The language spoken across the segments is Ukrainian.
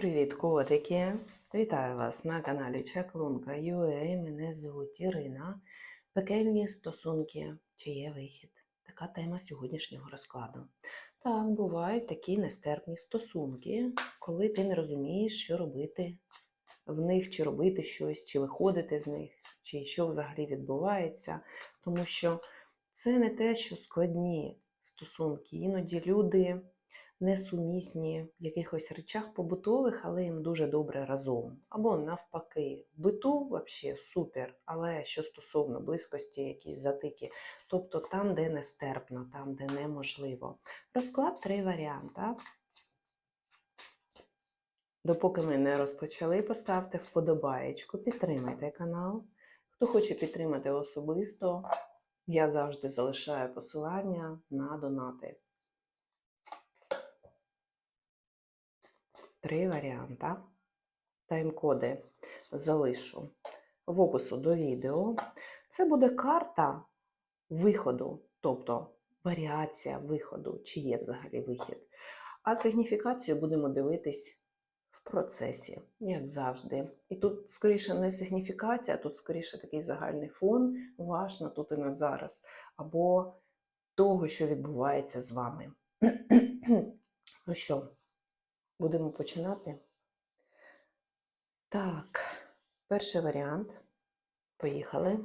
Привіт, котики! Вітаю вас на каналі Чаклунка UA. Мене звуть Ірина. Пекельні стосунки. Чи є вихід? Така тема сьогоднішнього розкладу. Так, бувають такі нестерпні стосунки, коли ти не розумієш, що робити в них, чи робити щось, чи виходити з них, чи що взагалі відбувається. Тому що це не те, що складні стосунки. Іноді люди несумісні в якихось речах побутових, але їм дуже добре разом. Або навпаки, биту взагалі супер, але що стосовно близькості, якісь затики, тобто там, де нестерпно, там, де неможливо. Розклад три варіанти. Допоки ми не розпочали, поставте вподобаєчку, підтримайте канал. Хто хоче підтримати особисто, я завжди залишаю посилання на донати. Три варіанти. Тайм-коди залишу в опису до відео. Це буде карта виходу, тобто варіація виходу, чи є взагалі вихід. А сигніфікацію будемо дивитись в процесі, як завжди. І тут, скоріше, не сигніфікація, тут скоріше такий загальний фон, ваш тут і на зараз, або того, що відбувається з вами. ну що? Будемо починати. Так, перший варіант. Поїхали.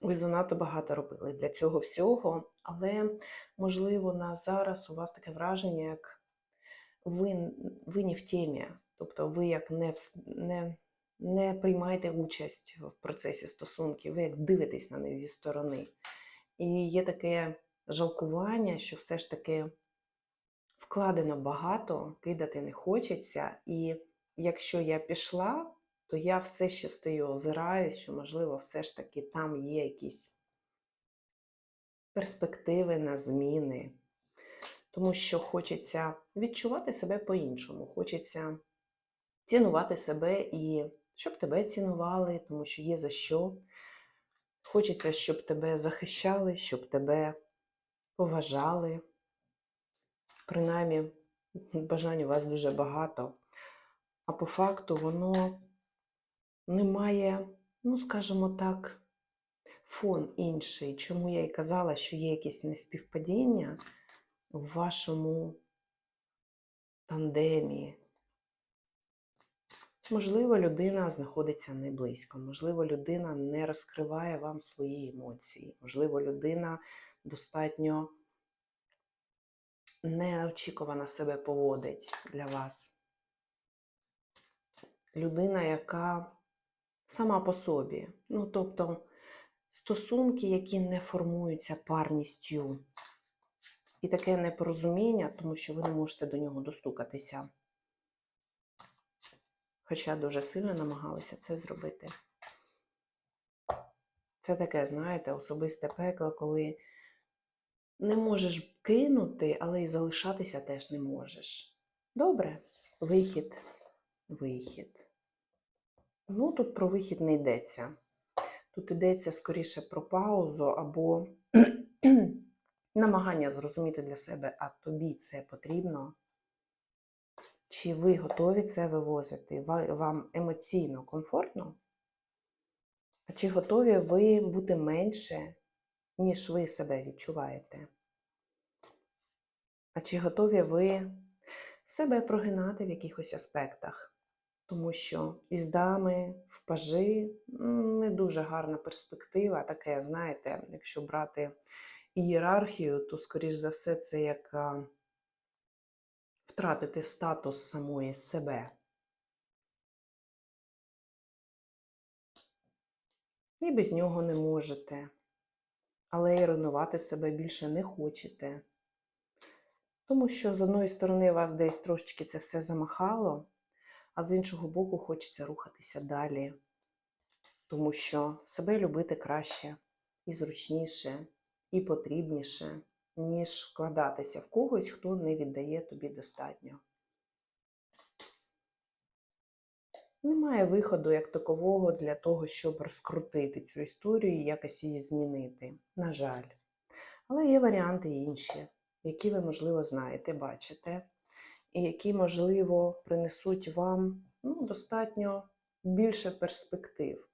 Ви занадто багато робили для цього всього, але, можливо, на зараз у вас таке враження, як ви, ви не в темі. Тобто ви як не, не, не приймаєте участь в процесі стосунків, ви як дивитесь на них зі сторони. І є таке жалкування, що все ж таки вкладено багато, кидати не хочеться. І якщо я пішла, то я все ще стою, озираюсь, що, можливо, все ж таки там є якісь перспективи на зміни. Тому що хочеться відчувати себе по-іншому, хочеться цінувати себе і щоб тебе цінували, тому що є за що. Хочеться, щоб тебе захищали, щоб тебе поважали. Принаймні, бажань у вас дуже багато. А по факту воно не має, ну, скажімо так, фон інший. Чому я і казала, що є якесь неспівпадіння в вашому тандемі. Можливо, людина знаходиться не близько, можливо, людина не розкриває вам свої емоції, можливо, людина достатньо неочікувано себе поводить для вас. Людина, яка сама по собі, ну, тобто стосунки, які не формуються парністю. І таке непорозуміння, тому що ви не можете до нього достукатися. Хоча дуже сильно намагалися це зробити. Це таке, знаєте, особисте пекло, коли не можеш кинути, але і залишатися теж не можеш. Добре, вихід, вихід. Ну, тут про вихід не йдеться. Тут йдеться скоріше про паузу або намагання зрозуміти для себе, а тобі це потрібно. Чи ви готові це вивозити? Вам емоційно комфортно? А чи готові ви бути менше ніж ви себе відчуваєте. А чи готові ви себе прогинати в якихось аспектах? Тому що із дами в пажі не дуже гарна перспектива, таке, знаєте, якщо брати ієрархію, то, скоріш за все, це як втратити статус самої себе. І без нього не можете але і руйнувати себе більше не хочете. Тому що, з одної сторони, вас десь трошечки це все замахало, а з іншого боку, хочеться рухатися далі. Тому що себе любити краще і зручніше, і потрібніше, ніж вкладатися в когось, хто не віддає тобі достатньо. Немає виходу як такового для того, щоб розкрутити цю історію і якось її змінити. На жаль. Але є варіанти інші. які ви, можливо, знаєте, бачите, і які, можливо, принесуть вам ну, достатньо більше перспектив.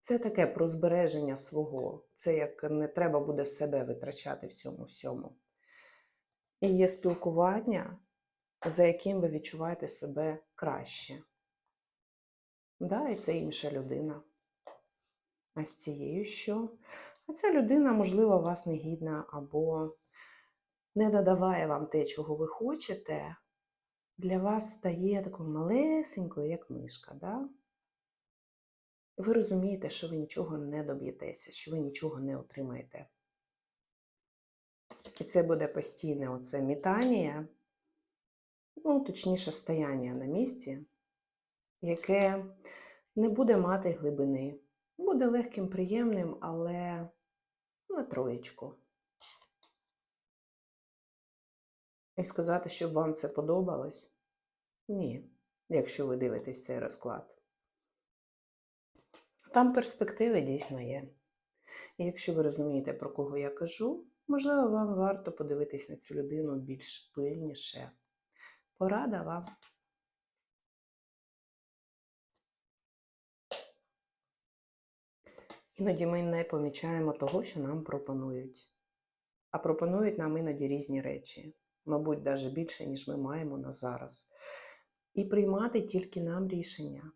Це таке про збереження свого. Це як не треба буде себе витрачати в цьому всьому. І є спілкування, за яким ви відчуваєте себе краще. Да, і це інша людина. А з цією що? А ця людина, можливо, вас не гідна або не надаває вам те, чого ви хочете, для вас стає такою малесенькою, як мишка. Да? Ви розумієте, що ви нічого не доб'єтеся, що ви нічого не отримаєте. І це буде постійне оце мітання, ну, точніше, стояння на місці, яке не буде мати глибини. Буде легким, приємним, але на троєчку. І сказати, щоб вам це подобалось? Ні, якщо ви дивитесь цей розклад. Там перспективи дійсно є. І якщо ви розумієте, про кого я кажу, можливо, вам варто подивитись на цю людину більш пильніше. Порада вам. Іноді ми не помічаємо того, що нам пропонують. А пропонують нам іноді різні речі, мабуть, навіть більше, ніж ми маємо на зараз. І приймати тільки нам рішення.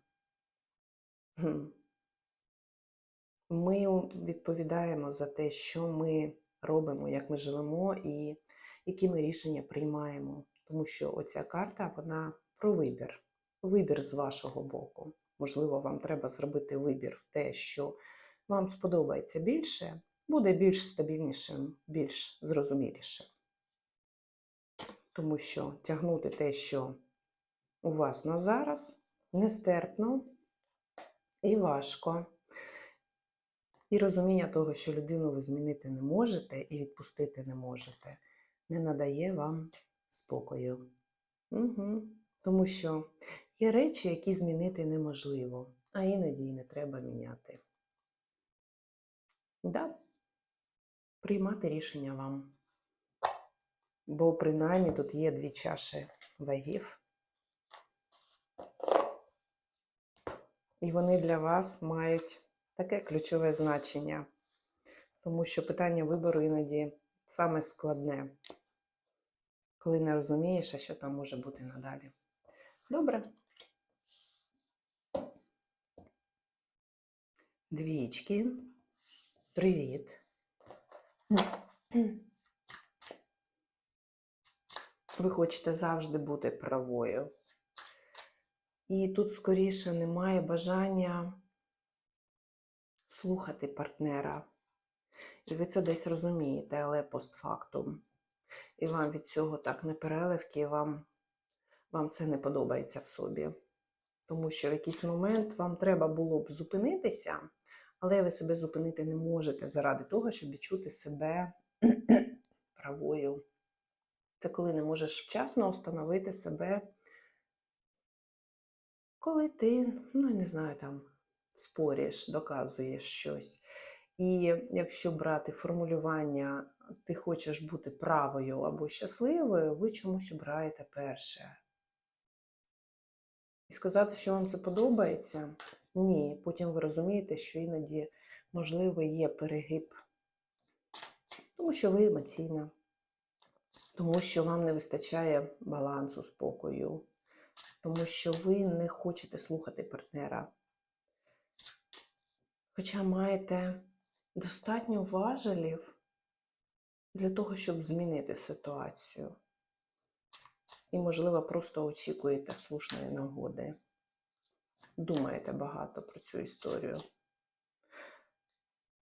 Ми відповідаємо за те, що ми робимо, як ми живемо і які ми рішення приймаємо. Тому що оця карта вона про вибір. Вибір з вашого боку. Можливо, вам треба зробити вибір в те, що вам сподобається більше, буде більш стабільнішим, більш зрозумілішим. Тому що тягнути те, що у вас на зараз, нестерпно і важко. І розуміння того, що людину ви змінити не можете і відпустити не можете, не надає вам спокою. Угу. Тому що є речі, які змінити неможливо, а іноді і не треба міняти. Да, приймати рішення вам. Бо принаймні тут є дві чаші вагів. І вони для вас мають таке ключове значення, тому що питання вибору іноді саме складне, коли не розумієш, що там може бути надалі. Добре. Двічки. Привіт. Ви хочете завжди бути правою. І тут скоріше немає бажання слухати партнера. І ви це десь розумієте, але постфактум. І вам від цього так не переливки, вам, вам це не подобається в собі. Тому що в якийсь момент вам треба було б зупинитися, але ви себе зупинити не можете заради того, щоб відчути себе правою. Це коли не можеш вчасно встановити себе, коли ти, ну, не знаю, там спориш, доказуєш щось. І якщо брати формулювання, ти хочеш бути правою або щасливою, ви чомусь обираєте перше. І сказати, що вам це подобається, ні. Потім ви розумієте, що іноді, можливо, є перегиб, тому що ви емоційна, тому що вам не вистачає балансу, спокою, тому що ви не хочете слухати партнера. Хоча маєте достатньо важелів для того, щоб змінити ситуацію. І, можливо, просто очікуєте слушної нагоди. Думаєте багато про цю історію.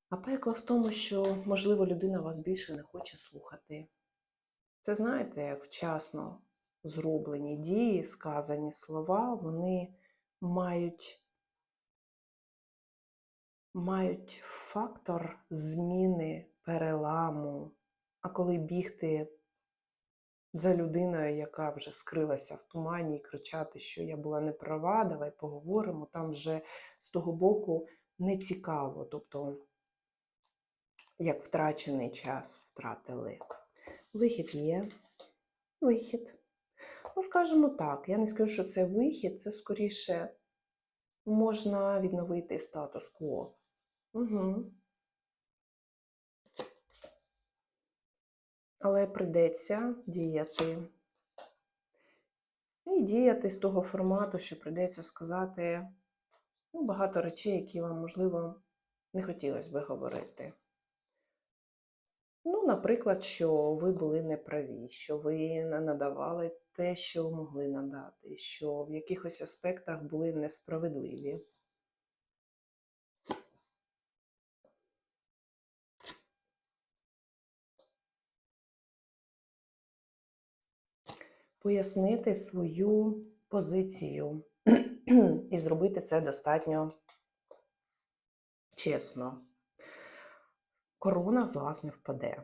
А пекло в тому, що, можливо, людина вас більше не хоче слухати. Це знаєте, як вчасно зроблені дії, сказані слова, вони мають мають фактор зміни, переламу. А коли бігти за людиною, яка вже скрилася в тумані, і кричати, що я була не права, давай поговоримо, там вже з того боку не цікаво. Тобто, як втрачений час втратили. Вихід є. Вихід. Ну, скажімо так, я не скажу, що це вихід, це скоріше можна відновити статус-кво. Угу. Але прийдеться діяти. І діяти з того формату, що прийдеться сказати ну, багато речей, які вам, можливо, не хотілося би говорити. Ну, наприклад, що ви були неправі, що ви не надавали те, що могли надати, що в якихось аспектах були несправедливі. Пояснити свою позицію і зробити це достатньо чесно. Корона з вас не впаде.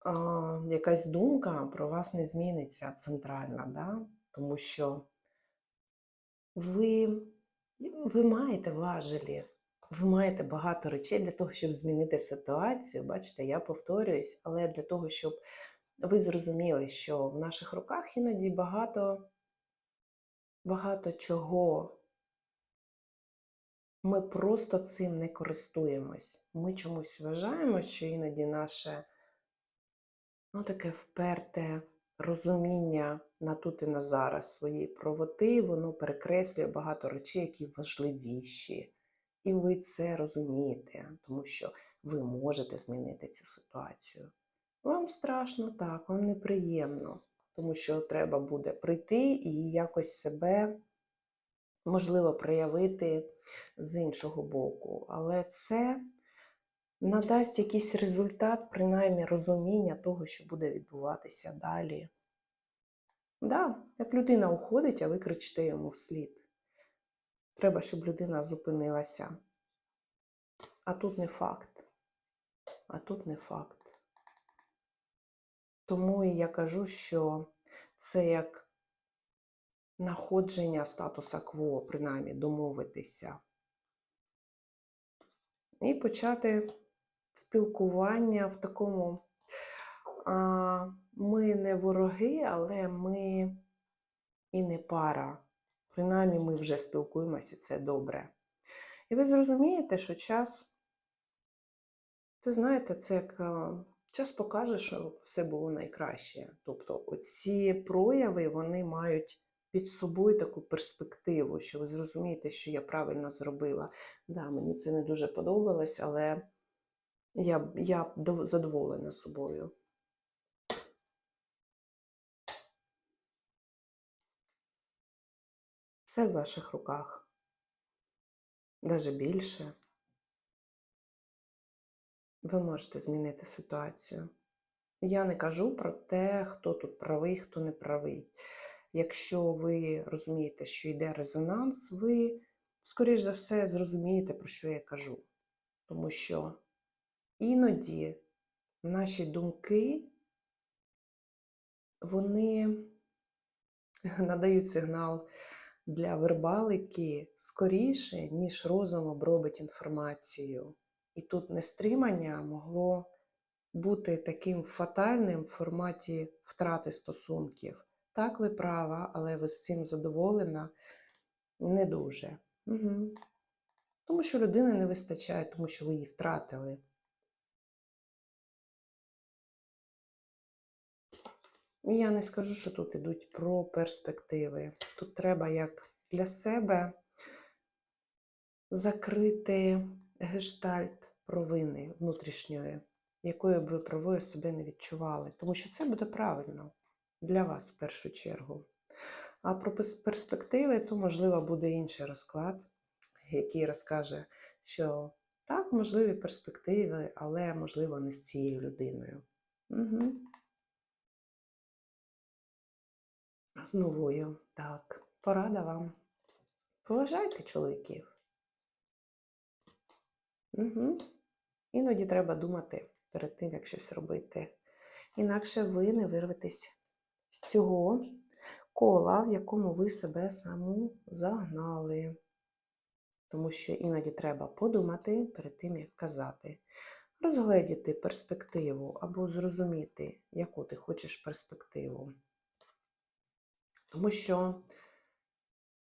А, якась думка про вас не зміниться центральна, да? тому що ви, ви маєте важелі, ви маєте багато речей для того, щоб змінити ситуацію. Бачите, я повторююсь, але для того, щоб ви зрозуміли, що в наших руках іноді багато, багато чого. Ми просто цим не користуємось. Ми чомусь вважаємо, що іноді наше ну, таке вперте розуміння на тут і на зараз своєї правоти, воно перекреслює багато речей, які важливіші. І ви це розумієте, тому що ви можете змінити цю ситуацію. Вам страшно так, вам неприємно, тому що треба буде прийти і якось себе, можливо, проявити з іншого боку. Але це надасть якийсь результат, принаймні розуміння того, що буде відбуватися далі. Да, як людина уходить, а ви кричите йому вслід. Треба, щоб людина зупинилася. А тут не факт. А тут не факт. Тому і я кажу, що це як находження статуса кво, принаймні домовитися. І почати спілкування в такому. А, Ми не вороги, але ми і не пара. Принаймні, ми вже спілкуємося, це добре. І ви зрозумієте, що час, це знаєте, це як час покаже, що все було найкраще. Тобто, оці прояви вони мають під собою таку перспективу, що ви зрозумієте, що я правильно зробила. Да, мені це не дуже подобалось, але я, я задоволена собою. Все в ваших руках. Даже більше. Ви можете змінити ситуацію. Я не кажу про те, хто тут правий, хто не правий. Якщо ви розумієте, що йде резонанс, ви, скоріш за все, зрозумієте, про що я кажу. Тому що іноді наші думки, вони надають сигнал для вербалики скоріше, ніж розум обробить інформацію. І тут нестримання могло бути таким фатальним в форматі втрати стосунків. Так, ви права, але ви з цим задоволена не дуже. Угу. Тому що людини не вистачає, тому що ви її втратили. Я не скажу, що тут ідуть про перспективи. Тут треба як для себе закрити гештальт провини внутрішньої, якою б ви правою себе не відчували. Тому що це буде правильно для вас в першу чергу. А про перспективи, то, можливо, буде інший розклад, який розкаже, що так, можливі перспективи, але, можливо, не з цією людиною. Угу. З новою. Так, порада вам. Поважайте чоловіків. Угу. Іноді треба думати перед тим, як щось робити. Інакше ви не вирветесь з цього кола, в якому ви себе саму загнали. Тому що іноді треба подумати перед тим, як казати. розгледіти перспективу або зрозуміти, яку ти хочеш перспективу. Тому що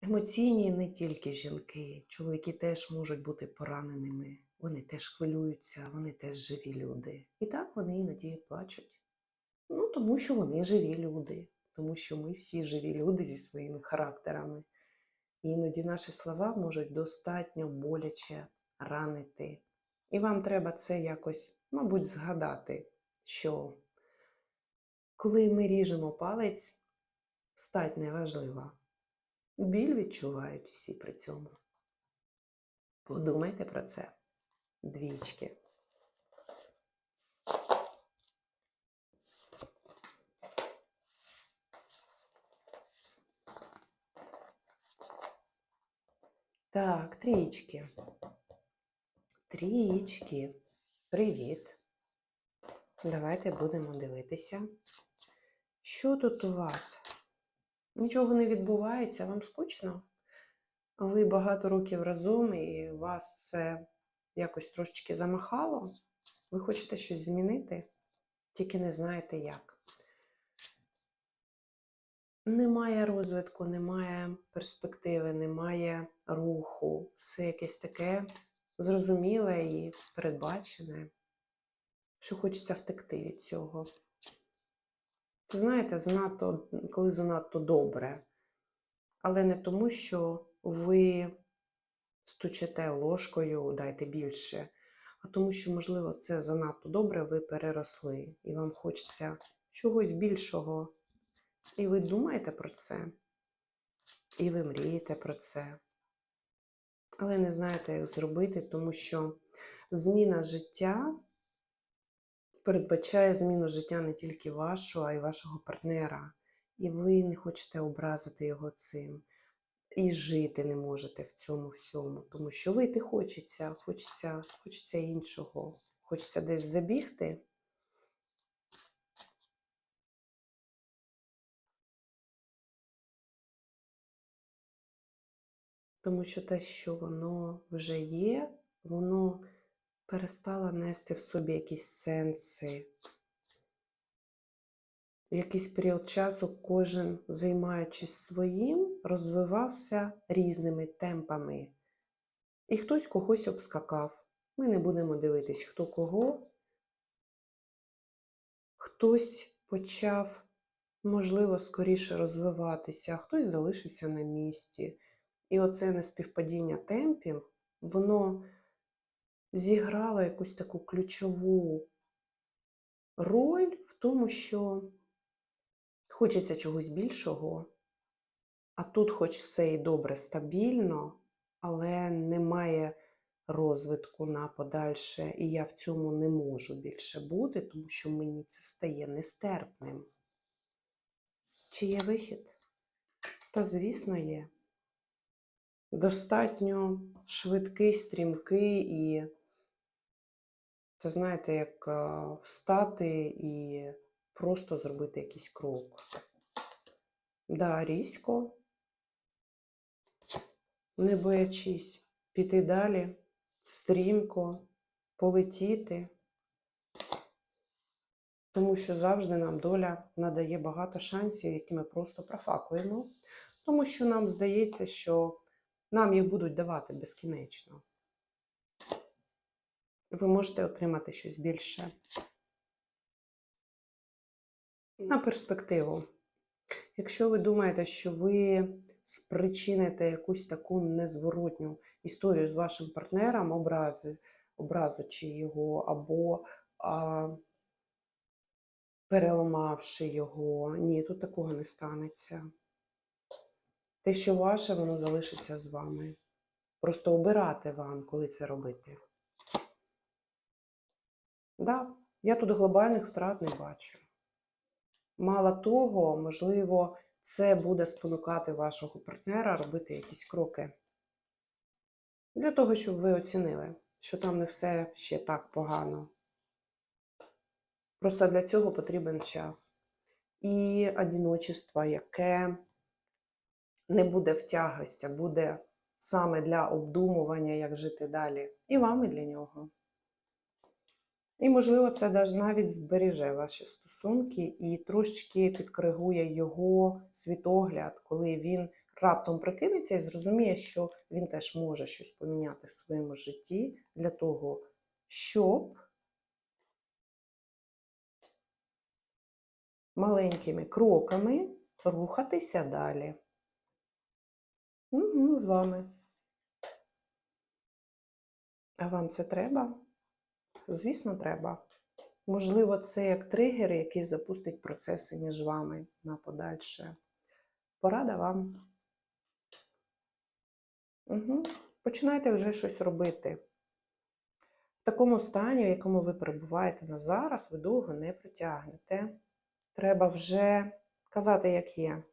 емоційні не тільки жінки, чоловіки теж можуть бути пораненими, вони теж хвилюються, вони теж живі люди. І так вони іноді плачуть. Ну, тому що вони живі люди, тому що ми всі живі люди зі своїми характерами. І іноді наші слова можуть достатньо боляче ранити. І вам треба це якось, мабуть, згадати, що коли ми ріжемо палець, стать неважлива. Біль відчувають всі при цьому. Подумайте про це, двічки. Так, трієчки. Трієчки. Привіт. Давайте будемо дивитися. Що тут у вас? Нічого не відбувається, вам скучно? Ви багато років разом і у вас все якось трошечки замахало? Ви хочете щось змінити, тільки не знаєте як. Немає розвитку, немає перспективи, немає руху, все якесь таке зрозуміле і передбачене, що хочеться втекти від цього. Це знаєте, занадто, коли занадто добре, але не тому, що ви стучите ложкою, дайте більше, а тому, що, можливо, це занадто добре, ви переросли, і вам хочеться чогось більшого. І ви думаєте про це, і ви мрієте про це, але не знаєте, як зробити, тому що зміна життя передбачає зміну життя не тільки вашого, а й вашого партнера. І ви не хочете образити його цим. І жити не можете в цьому всьому, тому що вийти хочеться, хочеться, хочеться іншого, хочеться десь забігти. Тому що те, що воно вже є, воно перестало нести в собі якісь сенси. В якийсь період часу кожен, займаючись своїм, розвивався різними темпами. І хтось когось обскакав. Ми не будемо дивитись, хто кого. Хтось почав, можливо, скоріше розвиватися, а хтось залишився на місці. І оце неспівпадіння темпів, воно зіграло якусь таку ключову роль в тому, що хочеться чогось більшого, а тут, хоч все і добре, стабільно, але немає розвитку на подальше, і я в цьому не можу більше бути, тому що мені це стає нестерпним. Чи є вихід? Та, звісно, є. Достатньо швидкий, стрімкий і це знаєте, як встати і просто зробити якийсь крок. Да, різко, не боячись, піти далі, стрімко, полетіти, тому що завжди нам доля надає багато шансів, які ми просто профакуємо, тому що нам здається, що нам їх будуть давати безкінечно. Ви можете отримати щось більше. На перспективу. Якщо ви думаєте, що ви спричините якусь таку незворотню історію з вашим партнером, образи, образучи його, або а, переламавши його, ні, тут такого не станеться. Те, що ваше, воно залишиться з вами. Просто обирати вам, коли це робити. Да, я тут глобальних втрат не бачу. Мало того, можливо, це буде спонукати вашого партнера робити якісь кроки. Для того, щоб ви оцінили, що там не все ще так погано. Просто для цього потрібен час. І одиночество, яке не буде в тягость, а буде саме для обдумування, як жити далі. І вам, і для нього. І, можливо, це навіть зберіже ваші стосунки і трошечки підкоригує його світогляд, коли він раптом прикинеться і зрозуміє, що він теж може щось поміняти в своєму житті для того, щоб маленькими кроками рухатися далі. Угу, з вами. А вам це треба? Звісно, треба. Можливо, це як тригер, який запустить процеси між вами на подальше. Порада вам. Угу. Починайте вже щось робити. В такому стані, в якому ви перебуваєте на зараз, ви довго не протягнете. Треба вже казати, як є.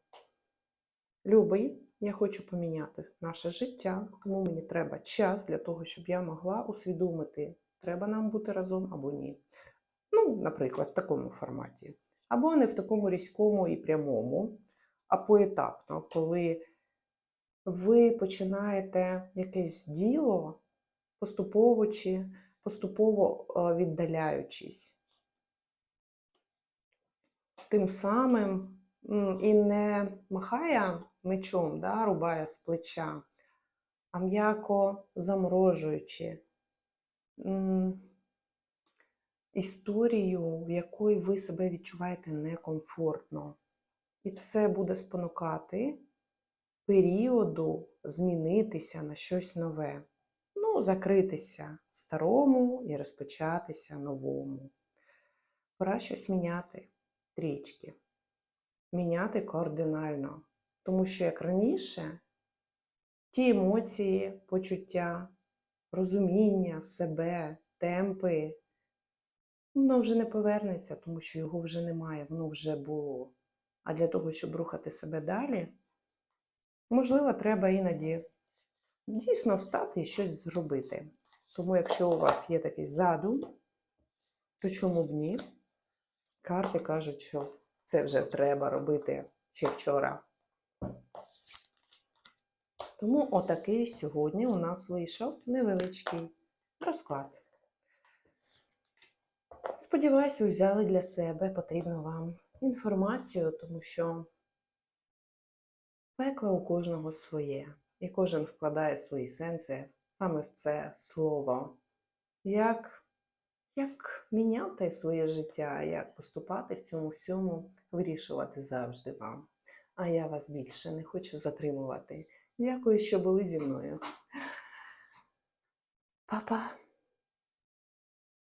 Любий, я хочу поміняти наше життя, тому мені треба час для того, щоб я могла усвідомити, треба нам бути разом або ні. Ну, наприклад, в такому форматі. Або не в такому різкому і прямому, а поетапно, коли ви починаєте якесь діло, поступово чи поступово е, віддаляючись. Тим самим і не махає мечом, да, рубає з плеча, а м'яко заморожуючи історію, в якої ви себе відчуваєте некомфортно. І це буде спонукати періоду змінитися на щось нове. Ну, закритися старому і розпочатися новому. Пора щось міняти трічки. Міняти кардинально. Тому що, як раніше, ті емоції, почуття, розуміння себе, темпи, воно вже не повернеться, тому що його вже немає, воно вже було. А для того, щоб рухати себе далі, можливо, треба іноді дійсно встати і щось зробити. Тому, якщо у вас є такий задум, то чому б ні? Карти кажуть, що це вже треба робити ще вчора. Тому отакий сьогодні у нас вийшов невеличкий розклад. Сподіваюсь, ви взяли для себе потрібну вам інформацію, тому що пекло у кожного своє, і кожен вкладає свої сенси саме в це слово. Як, як міняти своє життя, як поступати в цьому всьому, вирішувати завжди вам. А я вас більше не хочу затримувати. Дякую, що були зі мною. Па-па!